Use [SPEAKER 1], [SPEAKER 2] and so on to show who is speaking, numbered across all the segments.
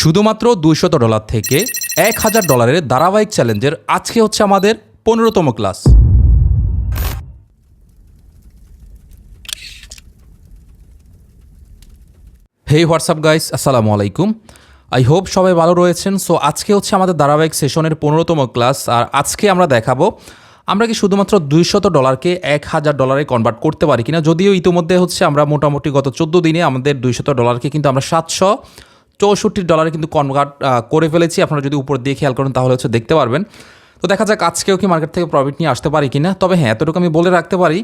[SPEAKER 1] শুধুমাত্র দুইশত ডলার থেকে এক হাজার ডলারের ধারাবাহিক চ্যালেঞ্জের আজকে হচ্ছে আমাদের পনেরোতম ক্লাস। হেই হোয়াটসঅ্যাপ গাইস আসসালামু আলাইকুম। আই হোপ সবাই ভালো রয়েছেন। সো আজকে হচ্ছে আমাদের ধারাবাহিক সেশনের পনেরোতম ক্লাস। আর আজকে আমরা দেখাবো, আমরা কি শুধুমাত্র দুইশত ডলারকে এক হাজার ডলারে কনভার্ট করতে পারি কিনা? যদিও ইতিমধ্যে হচ্ছে আমরা মোটামুটি গত চোদ্দ দিনে আমাদের দুইশত ডলারকে কিন্তু আমরা সাতশো চৌষট্টি ডলারে কিন্তু কনভার্ট করে ফেলেছি। আপনারা যদি উপর দিয়ে খেয়াল করেন তাহলে হচ্ছে দেখতে পারবেন। তো দেখা যাক আজকেও কি মার্কেট থেকে প্রফিট নিয়ে আসতে পারি কিনা। তবে হ্যাঁ এতটুকু আমি বলে রাখতে পারি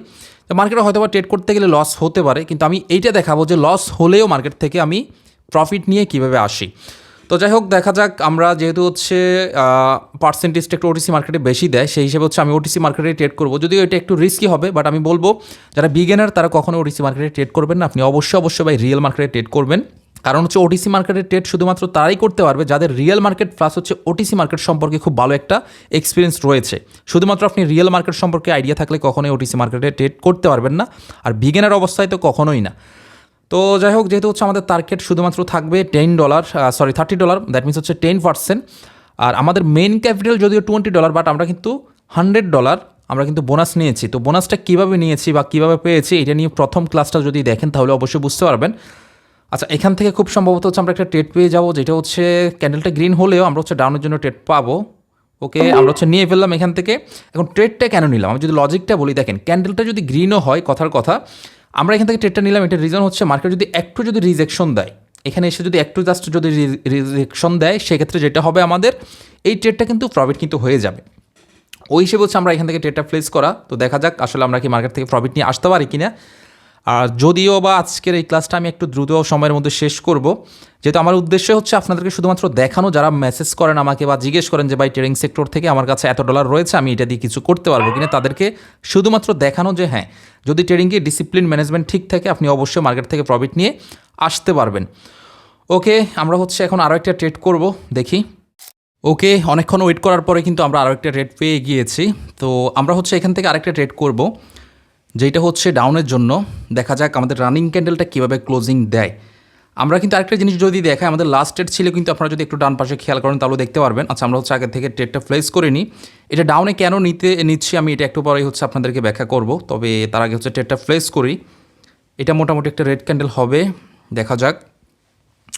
[SPEAKER 1] যে মার্কেটে হয়তো বা ট্রেড করতে গেলে লস হতে পারে, কিন্তু আমি এইটা দেখাবো যে লস হলেও মার্কেট থেকে আমি প্রফিট নিয়ে কীভাবে আসি। তো যাই হোক, দেখা যাক আমরা যেহেতু হচ্ছে পার্সেন্টেজটা একটু ওটিসি মার্কেটে বেশি দেয়, সেই হিসেবে হচ্ছে আমি ওটিসি মার্কেটে ট্রেড করব। যদিও এটা একটু রিস্কি হবে বাট আমি বলব, যারা বিগেনার তারা কখনো ওটিসি মার্কেটে ট্রেড করবেন না। আপনি অবশ্যই অবশ্যই ভাই রিয়েল মার্কেটে ট্রেড করবেন। কারণ হচ্ছে ওটিসি মার্কেটের ট্রেড শুধুমাত্র তারাই করতে পারবে যাদের রিয়েল মার্কেট প্লাস হচ্ছে ওটিসি মার্কেট সম্পর্কে খুব ভালো একটা এক্সপিরিয়েন্স রয়েছে। শুধুমাত্র আপনি রিয়েল মার্কেট সম্পর্কে আইডিয়া থাকলে কখনোই ওটিসি মার্কেটে ট্রেড করতে পারবেন না, আর বিগেনার অবস্থায় তো কখনোই না। তো যাই হোক, যেহেতু হচ্ছে আমাদের টার্গেট শুধুমাত্র থাকবে ten dollar sorry thirty dollar that means হচ্ছে টেন পার্সেন্ট আর আমাদের মেন ক্যাপিটাল যদিও টোয়েন্টি ডলার বাট আমরা কিন্তু হান্ড্রেড ডলার আমরা কিন্তু বোনাস নিয়েছি। তো বোনাসটা কীভাবে নিয়েছি বা কীভাবে পেয়েছি, এটা নিয়ে প্রথম ক্লাসটা যদি দেখেন, তাহলে অবশ্যই বুঝতে পারবেন। আচ্ছা এখান থেকে খুব সম্ভবত হচ্ছে আমরা একটা ট্রেড পেয়ে যাব যেটা হচ্ছে ক্যান্ডেলটা গ্রিন হলেও আমরা হচ্ছে ডাউনের জন্য ট্রেড পাবো। ওকে আমরা হচ্ছে নিয়ে ফেললাম এখান থেকে। এখন ট্রেডটা কেন নিলাম? আমি যদি লজিকটা বলি দেখেন ক্যান্ডেলটা যদি গ্রিনও হয় কথার কথা আমরা এখান থেকে ট্রেডটা নিলাম এটার রিজন হচ্ছে মার্কেট যদি একটু যদি রিজেকশন দেয় এখানে এসে যদি একটু জাস্ট যদি রিজেকশন দেয় সেক্ষেত্রে যেটা হবে আমাদের এই ট্রেডটা কিন্তু প্রফিট কিন্তু হয়ে যাবে। ওই হিসেবে হচ্ছে আমরা এখান থেকে ট্রেডটা প্লেস করা। তো দেখা যাক আসলে আমরা কি মার্কেট থেকে প্রফিট নিয়ে আসতে পারি কিনা। আর যদিও বা আজকের এই ক্লাসটা আমি একটু দ্রুত সময়ের মধ্যে শেষ করব, যেহেতু আমার উদ্দেশ্য হচ্ছে আপনাদেরকে শুধুমাত্র দেখানো, যারা মেসেজ করেন আমাকে বা জিজ্ঞেস করেন যে, ভাই ট্রেডিং সেক্টর থেকে আমার কাছে এত ডলার রয়েছে, আমি এটা দিয়ে কিছু করতে পারব কিনা? তাদেরকে শুধুমাত্র দেখানো যে হ্যাঁ যদি ট্রেডিংয়ে ডিসিপ্লিন ম্যানেজমেন্ট ঠিক থাকে, আপনি অবশ্যই মার্কেট থেকে প্রফিট নিয়ে আসতে পারবেন। ওকে, আমরা হচ্ছে এখন আরও একটা ট্রেড করব, দেখি। ওকে, অনেকক্ষণ ওয়েট করার পরে কিন্তু আমরা আরও একটা ট্রেড পেয়ে গিয়েছি। তো আমরা হচ্ছে এখান থেকে আরেকটা ট্রেড করব। যেটা হচ্ছে ডাউনের জন্য। দেখা যাক আমাদের রানিং ক্যান্ডেলটা কীভাবে ক্লোজিং দেয়। আমরা কিন্তু আরেকটা জিনিস যদি দেখাই, আমাদের লাস্ট ট্রেড ছিল কিন্তু আপনারা যদি একটু ডান পাশে খেয়াল করেন তাহলে দেখতে পারবেন। আচ্ছা আমরা হচ্ছে আগে থেকে ট্রেডটা প্লেস করে নিই। এটা ডাউনে কেন নিতে, নিচ্ছি আমি এটা একটু পরেই হচ্ছে আপনাদেরকে ব্যাখ্যা করব। তবে তার আগে হচ্ছে ট্রেডটা প্লেস করি। এটা মোটামুটি একটা রেড ক্যান্ডেল হবে। দেখা যাক।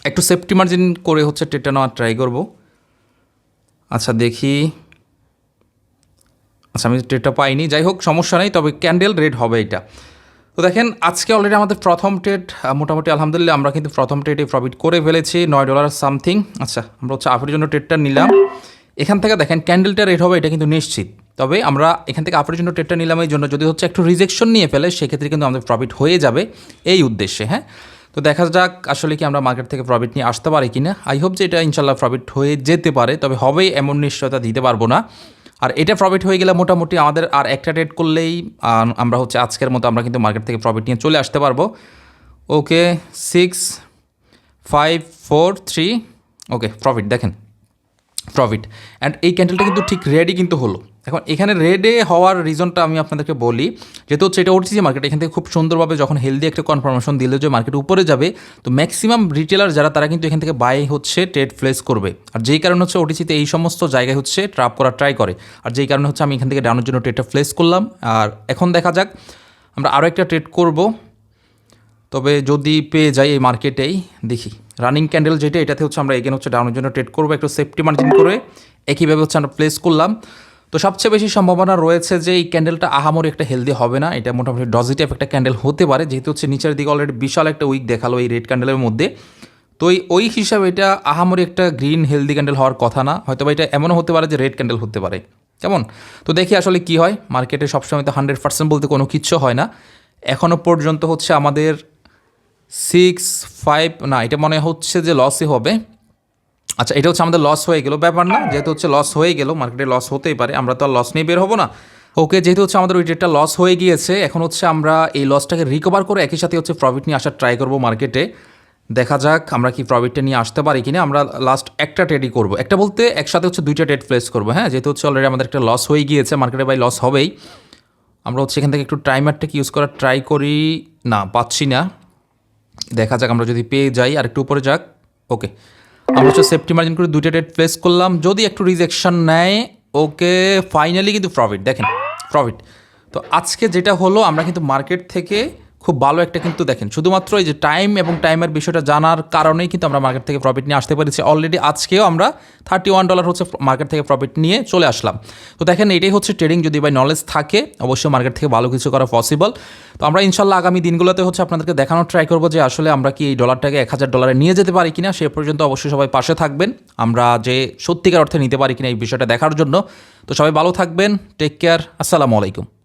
[SPEAKER 1] একটু সেফটি মার্জিন করে হচ্ছে ট্রেডটা নেওয়ার ট্রাই করব। আচ্ছা দেখি। আচ্ছা আমি ট্রেডটা পাইনি। যাই হোক, সমস্যা নেই, তবে ক্যান্ডেল রেড হবে এটা। তো দেখেন, আজকে অলরেডি আমাদের প্রথম ট্রেড মোটামুটি আলহামদুলিল্লাহ আমরা কিন্তু প্রথম ট্রেডে প্রফিট করে ফেলেছি, নয় ডলার সামথিং আচ্ছা আমরা হচ্ছে আফের জন্য ট্রেডটা নিলাম। এখান থেকে দেখেন ক্যান্ডেলটা রেড হবে, এটা কিন্তু নিশ্চিত। তবে আমরা এখান থেকে আফের জন্য ট্রেডটা নিলাম এই জন্য, যদি হচ্ছে একটু রিজেকশন নিয়ে ফেলে, সেক্ষেত্রে কিন্তু আমাদের প্রফিট হয়ে যাবে এই উদ্দেশ্যে হ্যাঁ? তো দেখা যাক, আসলে কি আমরা মার্কেট থেকে প্রফিট নিয়ে আসতে পারি কিনা। আই হোপ যে এটা ইনশাল্লাহ প্রফিট হয়ে যেতে পারে, তবে হবেই এমন নিশ্চয়তা দিতে পারব না। আর এটা প্রফিট হয়ে গেলে মোটামুটি আমাদের আর একটা ট্রেড করলেই আমরা হচ্ছে আজকের মতো আমরা কিন্তু মার্কেট থেকে প্রফিট নিয়ে চলে আসতে পারব। Okay six five four three okay profit দেখেন প্রফিট অ্যান্ড এই ক্যান্ডেলটা কিন্তু ঠিক রেডি কিন্তু হলো। এখন এখানে রেডে হওয়ার রিজনটা আমি আপনাদেরকে বলি, যেহেতু হচ্ছে এটা ওটিসি মার্কেট এখান থেকে খুব সুন্দরভাবে যখন হেলদি একটা কনফার্মেশন দিলে যে মার্কেট উপরে যাবে, তো ম্যাক্সিমাম রিটেলার যারা, তারা কিন্তু এখান থেকে বাই হচ্ছে ট্রেড প্লেস করবে। আর যেই কারণে হচ্ছে ওটিসিতে এই সমস্ত জায়গায় হচ্ছে ট্রাপ করার ট্রাই করে। আর যেই কারণে হচ্ছে আমি এখান থেকে ডাউনের জন্য ট্রেডটা প্লেস করলাম। আর এখন দেখা যাক, আমরা আরও একটা ট্রেড করব। তবে যদি পেয়ে যাই এই মার্কেটেই দেখি। রানিং ক্যান্ডেল যেটা, এটাতে হচ্ছে আমরা এগেন হচ্ছে ডাউনের জন্য ট্রেড করব, একটু সেফটি মার্জিন করে। একইভাবে হচ্ছে আমরা প্লেস করলাম। তো সবচেয়ে বেশি সম্ভাবনা রয়েছে যে এই ক্যান্ডেলটা আহামরি একটা হেলদি হবে না। এটা মোটামুটি ডজিটিভ একটা ক্যান্ডেল হতে পারে, যেহেতু হচ্ছে নিচের দিকে অলরেডি বিশাল একটা উইক দেখাল এই রেড ক্যান্ডেলের মধ্যে। তো এই, ওই হিসাবে এটা আহামরি একটা গ্রিন হেলদি ক্যান্ডেল হওয়ার কথা না। হয়তো বা এটা এমনও হতে পারে যে রেড ক্যান্ডেল হতে পারে। কেমন? তো দেখি আসলে কি হয়। মার্কেটে সবসময় তো হান্ড্রেড পার্সেন্ট বলতে কোনো কিচ্ছু হয় না। এখনও পর্যন্ত হচ্ছে আমাদের সিক্স ফাইভ না, এটা মনে হচ্ছে যে লসই হবে। আচ্ছা এটা হচ্ছে আমাদের লস হয়ে গেল। ব্যাপার না, যেহেতু হচ্ছে লস হয়ে গেল মার্কেটে লস হতেই পারে, আমরা তো আর লস নিয়ে বের হব না। ওকে যেহেতু হচ্ছে আমাদের ওই ডেটটা লস হয়ে গিয়েছে, এখন হচ্ছে আমরা এই লসটাকে রিকভার করে একই সাথে হচ্ছে প্রফিট নিয়ে আসার ট্রাই করব মার্কেটে দেখা যাক আমরা কি প্রফিটটা নিয়ে আসতে পারি কিনা, আমরা লাস্ট একটা ট্রেডই করব। একটা বলতে একসাথে হচ্ছে দুইটা ট্রেড প্লেস করব হ্যাঁ? যেহেতু হচ্ছে অলরেডি আমাদের একটা লস হয়ে গিয়েছে মার্কেটে বাই লস হবেই। আমরা হচ্ছে এখান থেকে একটু টাইমারটাকে ইউজ করার ট্রাই করি, না, পাচ্ছি না। দেখা যাক আমরা যদি পেয়ে যাই, আর একটু উপরে যাক। ওকে আমরা হচ্ছে সেফটি মার্জিন করে দুইটা ডেট প্লেস করলাম। যদি একটু রিজেকশন নেয়, ওকে ফাইনালি কিন্তু প্রফিট দেখেন প্রফিট তো আজকে যেটা হলো, আমরা কিন্তু মার্কেট থেকে খুব ভালো একটা কিন্তু দেখেন। শুধুমাত্র এই যে টাইম এবং টাইমের বিষয়টা জানার কারণেই কিন্তু আমরা মার্কেট থেকে প্রফিট নিয়ে আসতে পেরেছি। অলরেডি আজকেও আমরা থার্টি ওয়ান ডলার হচ্ছে মার্কেট থেকে প্রফিট নিয়ে চলে আসলাম। তো দেখেন, এটাই হচ্ছে ট্রেডিং যদি ভাই নলেজ থাকে, অবশ্যই মার্কেট থেকে ভালো কিছু করা পসিবল তো আমরা ইনশাল্লাহ আগামী দিনগুলোতে হচ্ছে আপনাদেরকে দেখানোর ট্রাই করব যে আসলে আমরা কি এই ডলারটাকে এক হাজার ডলারে নিয়ে যেতে পারি কিনা, সে পর্যন্ত অবশ্যই সবাই পাশে থাকবেন। আমরা যে সত্যিকার অর্থে নিতে পারি কিনা এই বিষয়টা দেখার জন্য। তো সবাই ভালো থাকবেন। টেক কেয়ার আসসালামু আলাইকুম।